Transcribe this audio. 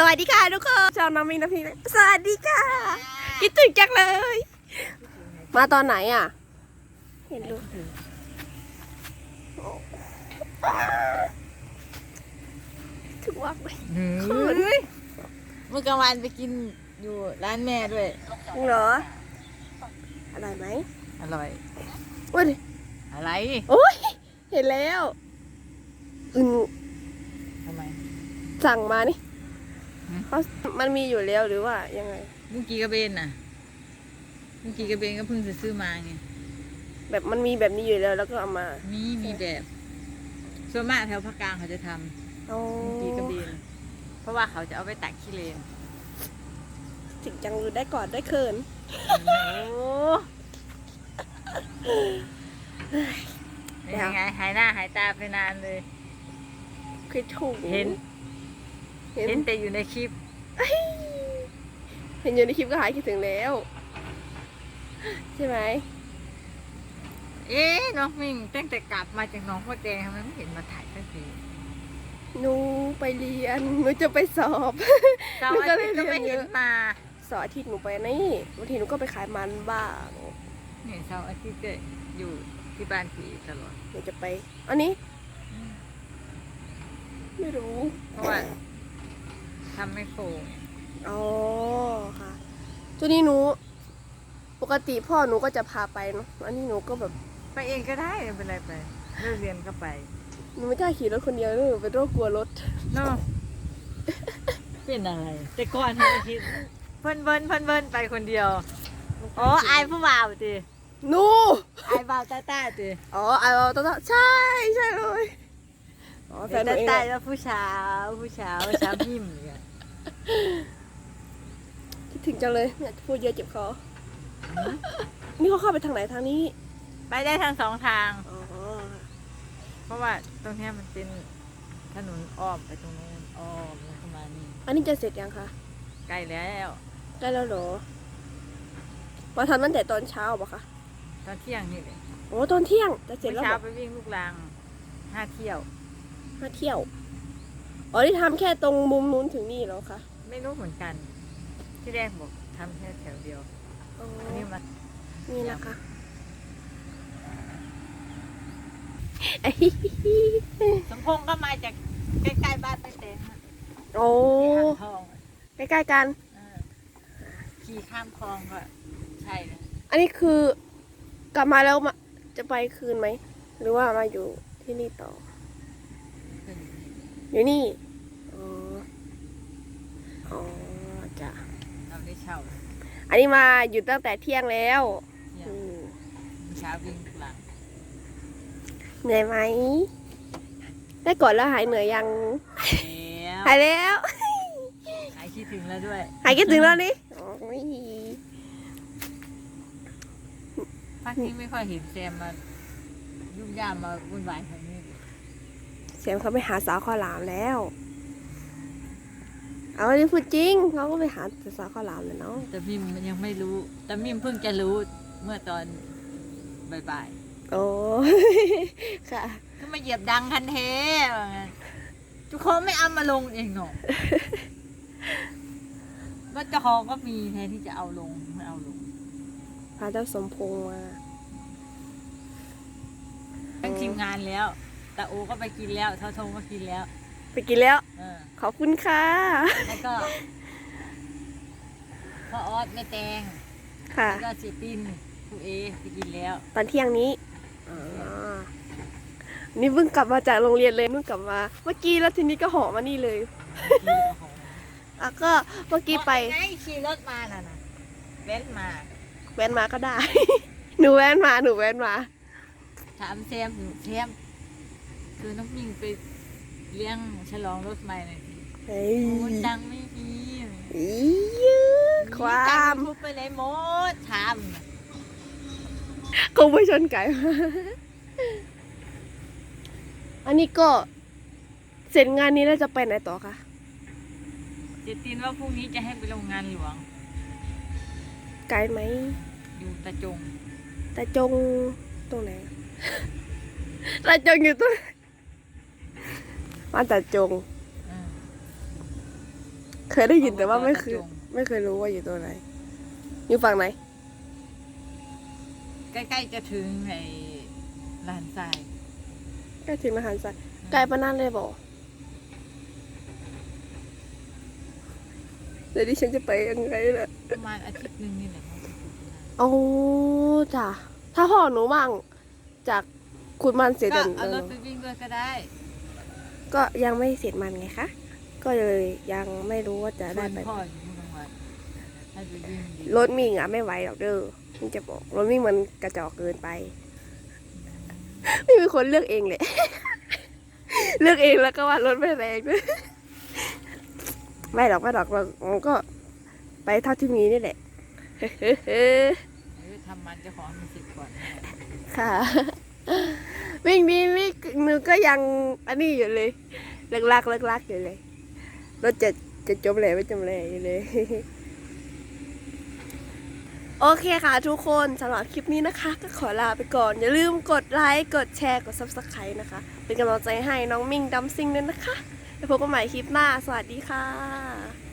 สวัสดีค่ะทุกคนชาวน้องมิงนะพี่สวัสดีค่ะคิดถึงจังเลย มาตอนไหนอะ เห็นลูกถึงวักเลยเขินเมื่อกลางวันไปกินอยู่ร้านแม่ด้วยเหรออะไรไหมอร่อยอุ้ยอะไรโอ้ยเห็นแล้วอืมทำไมสั่งมานี่หืม เขามันมีอยู่แล้วหรือว่ายังไงเมื่อกี้กระเบนน่ะเมื่อกี้กระเบนก็เพิ่งจะซื้อมาไงแบบมันมีแบบนี้อยู่แล้วแล้วก็เอามา มีมีแบบ ส่วนมากแถวภาคกลางเขาจะทำโอ้เมื่อกี้กระเบนเพราะว่าเขาจะเอาไปตักขี้เลนถึงจังเลยได้กอดได้เขินโอ้เป็นยังไงหายหน้าหายตาไปนานเลยคิดถูกเห็น เห็นเห็นแต่อยู่ในคลิป เห็นอยู่ในคลิปก็หายคิดถึงแล้ว ใช่ไหมเอ๊ะน้องมิงตั้งแต่กลับมาจากหน้องพ่อแดงทำไมไม่เห็นมาถ่ายสักทีหนูไปเรียนหนูจะไปสอบเจ้ามันก็อาเลยทิตย์ก็ไม่เรียนเยเห็นอะมาเสาร์อาทิตย์หนูไปนี่บางทีหนูก็ไปขายมันบ้างเนี่ยเสาร์อาทิตย์ก็อยู่ที่บ้านผีตลอดหนูจะไป อันนี้ ไม่รู้เพราะว่า ทำไม่โครงอ๋อค่ะ ตัวนี้หนู ปกติพ่อหนูก็จะพาไปเนาะอันนี้หนูก็แบบไปเองก็ได้ไม่เป็นไรไปเลิกเรียนก็ไปหนูไม่กล้าขี่รถคนเดียวหนูเป็นโรคกลัวรถ เนาะเป็นอะไร แต่ก่อนอาทิตย์เพิ่นเบิ้นเพิ่นเบิ้นไปคนเดียวอ๋ออายผู้บ่าวติหนูอายบ่าวต้าต้าติอ๋อไอ้เราต้องใช่ใช่เลย อ๋อแฟนหนูต้าเองต้าแหละแล้วผู้สาวผู้สาวสาวพิมพ์เนี่ยคิดถึงจังเลยไม่อยากจะพูดเยอะเจ็บคอนี่เขาเข้าไปทางไหนทางนี้ไปได้ทั้งสองทาง อ๋อเพราะว่าตรงเนี้ยมันเป็นถนนอ้อมไปตรงนู้นอ้อมแล้วเข้ามานี่อันนี้จะเสร็จยังคะใกล้แล้วได้แล้วเหรอมาทำตั้งแต่ตอนเช้าปะคะตอนเที่ยงนี่เลยโอ้ตอนเที่ยงจะเสร็จเมื่อแล้วเช้าเหรอไปวิ่งลูกรังห้าเที่ยว มาเที่ยว อ๋อที่ทำแค่ตรงมุมนู้นถึงนี่เหรอคะไม่รู้เหมือนกัน ที่แรกบอกทำแค่แถวเดียวอ๋ออันนี้มานี่นะคะสมพงษ์ก็มาจากใกล้ๆบ้านไปแตงอะโอ้ที่อ่างทองอะใกล้ๆกัน เออขี่ข้ามคลองก็ใช่เลยอันนี้คือกลับมาแล้วมาจะไปคืนไหม หรือว่ามาอยู่ที่นี่ต่อขึ้น อยู่นี่ อ๋อ อ๋อจ้ะเราได้เช่าเลยอันนี้มาอยู่ตั้งแต่เที่ยงแล้วเนี่ยอืมเมื่อเช้าวิ่งลูกรังเหนื่อยไหม ได้ก่อนแล้วหายเหนื่อยยัง แล้วหายแล้ว หายคิดถึงแล้วด้วยหายคิดถึงแล้วนี่โอ้ยพักนี้ไม่ค่อยเห็นแซมมายุ่งยามมาวุ่นวายแบบนี้ เลยเสียงเขาไปหาสาวข้าวหลามแล้ว เอาอันนี้พูดจริงเขาก็ไปหาสาวข้าวหลามเลยเนาะแต่มิมมันยังไม่รู้ แต่มิมเพิ่งจะรู้เมื่อตอนบ่ายโอ้ ค่ะ ๆก็มาเหยียบดังคันเทว่างั้นทุกคนไม่เอามาลงเองหรอกว่าเจ้าของก็มีแทนที่จะเอาลงไม่เอาลงพาเจ้าสมพงษ์มา ทั้งทีมงานแล้ว ตาโอก็ไปกินแล้วเท่าทงก็กินแล้วไปกินแล้ว เออขอบคุณค่ะ แล้วก็พ่อออสแม่แตงค่ะ แล้วก็สิตินครูเอไปกินแล้วตอนเที่ยงนี้อ๋อนี่เพิ่งกลับมาจากโรงเรียนเลยเพิ่งกลับมา เมื่อกี้แล้วทีนี้ก็เหอมานี่เลยกินแล้วของอะก็เมื่อกี้ไปไงขี่รถมาน่ะนะเว้นมา แว้นมาก็ได้ หนูแว้นมาหนูแว้นมา ถามแซมอยู่แซม คือน้องมิงไปเลี้ยงฉลองรถใหม่หน่อยสิเฮ้ยโอ้ตังค์ไม่มีอียืดความทุบไปเลยหมดถามคงไม่ชนไก่มาอันนี้ก็ เสร็จงานนี้แล้วจะไปไหนต่อคะเจตินว่าพรุ่งนี้จะให้ไปโรงงานหลวง ไกลไหม อยู่ตะจง ตาจงตรงไหน ตาจงอยู่ตรง ไหนบ้านตาจงเออเคยได้ยินแต่ว่าไม่เคยอบตตะจงไม่เคยรู้ว่าอยู่ตัวไหน อยู่ฝั่งไหน ใกล้ๆจะถึงในลานทรายใกล้ถึงมหาชัยไกลปะนั่นเลยบอกเดี๋ยวดิฉันจะไปยังไงล่ะประมาณอาทิตย์หนึงนี่แหละเขาจะถึงนะโอ้จ้ะถ้าพ่อหนูมั่งจากคุณมันเสร็จก็เดี๋ยวเอารถหไปนูวิ่งด้วยก็ได้ ก็ยังไม่เสร็จมันไงคะ ก็เลยยังไม่รู้ว่าจะชได้วนไปพ่ออยู่ที่โรงพยาบาลให้ไปวิ่งดีรถมิ่งอะไม่ไหวหรอกเด้อมันจะบอกรถมิ่งมันกระจอกเกินไป ไม่มีคนเลือกเองเลยเลือกเองแล้วก็ว่ารถไม่แรงด้วยไม่หรอกไม่หรอกเรามันก็ไปเท่าที่มีนี่แหละเออทำมันเจะของมีสิทธิ์ก่อนค่ะ วิ่งดีวิ่งนึกก็ยังอันนี้อยู่เลยเลิกลักเลิกลักอยู่เลยรถจะจะจมเลยไม่จมเลยอยู่เลย โอเคค่ะทุกคนสำหรับคลิปนี้นะคะ ก็ขอลาไปก่อน อย่าลืมกดไลค์ กดแชร์กด subscribe นะคะ เป็นกำลังใจให้น้องมิ่งดัมซิงด้วยนะคะแล้วพบกันใหม่คลิปหน้า สวัสดีค่ะ